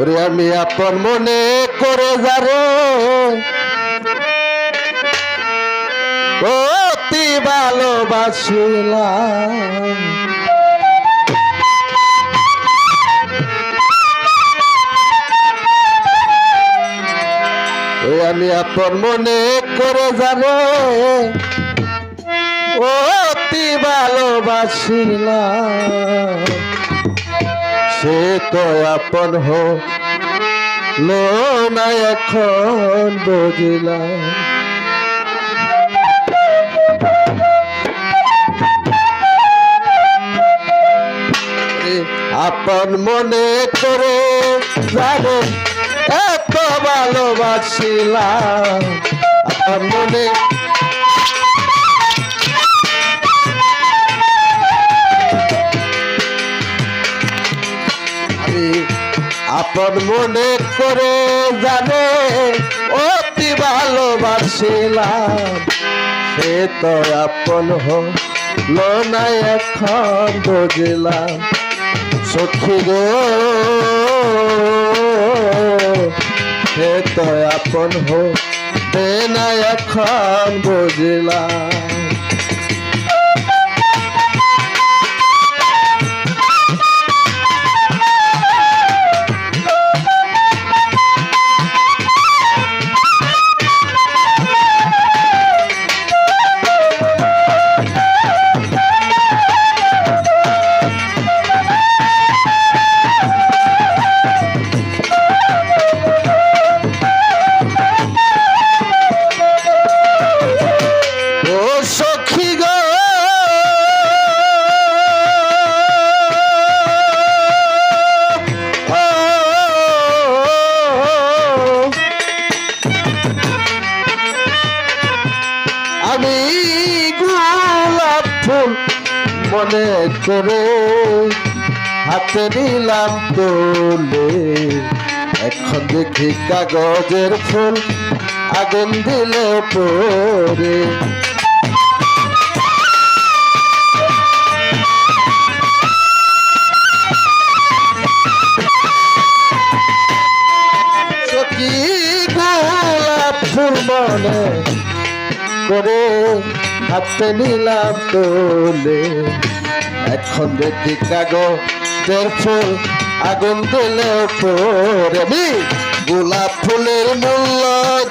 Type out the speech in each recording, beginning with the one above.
ওরে আমি আপন মনে করে যারে অতি ভালোবাসিলাম। আমি আপন মনে করে যারে অতি ভালোবাসিলাম। সে তো আপন হলো না এখন বুঝলাম। আপন মনে করে যাবে এত ভালোবাসিলাম। আপন মনে আপন মনে করে জানে, অতি ভালোবাসিলাম। সে তো আপন হলো না এখন বুঝলাম। সখী গো, সে তো আপন হবে না এখন বুঝলাম। মনে করে হাতে নিলাম তোলে। এখন দেখি কাগজের ফুল আগুন দিলে পরে। করে হাতে নিলাম তোলে। এখন দেখি কাগজের ফুল আগুন দিলে পরে নি গোলাপ ফুলের মূল্য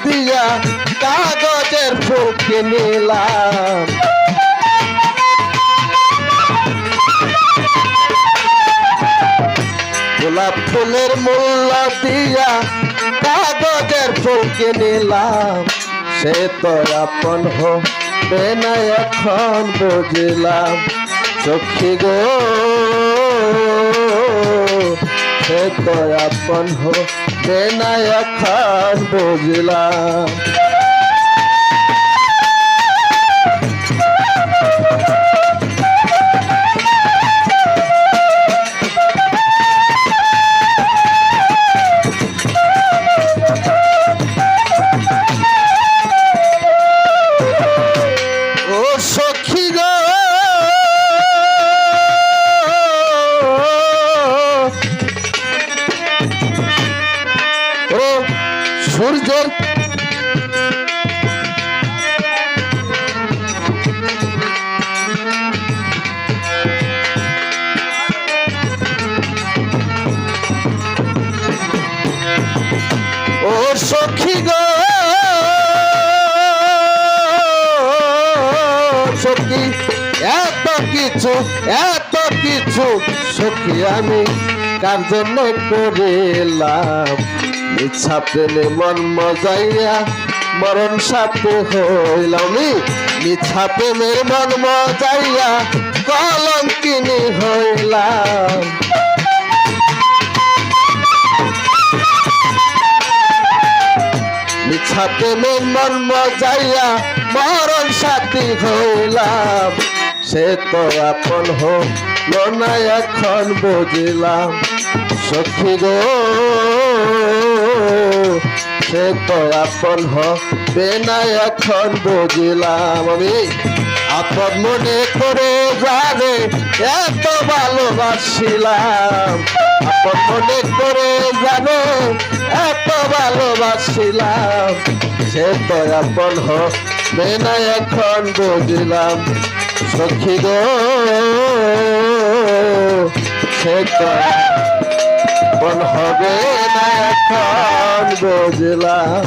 দিয়া কাগজের ফুল কিনিলাম। গোলাপ ফুলের মূল্য দিয়া কাগজের ফুল কিনিলাম। সে তো আপন না এখন বুঝলাম সখী গো। সে তো আপন হো না এখন বুঝলাম। ও সখী গো, সখী, এত কিছু এত কিছু সখী আমি কার জন্য করিলাম? ইচ্ছা পেলে মন মজাইয়া মরণ সাথে হইলাম মিছা প্রেমের মন মজাইয়া কলঙ্কিনী হইলাম। প্রেমের মন মজাইয়া মরণ সাথী হইলাম। সে তো আপন হলো না এখন বুঝিলাম। সখী গো, সে তো আপন হবে না এখন বুঝিলাম আমি। আপন মনে করে জানে, এত ভালোবাসিলাম। আপন মনে করে জানো, এত ভালোবাসিলাম। সে তো আপন হবে না এখন বুঝলাম। সখী গো, সে তো আপন হবে না এখন বুঝলাম।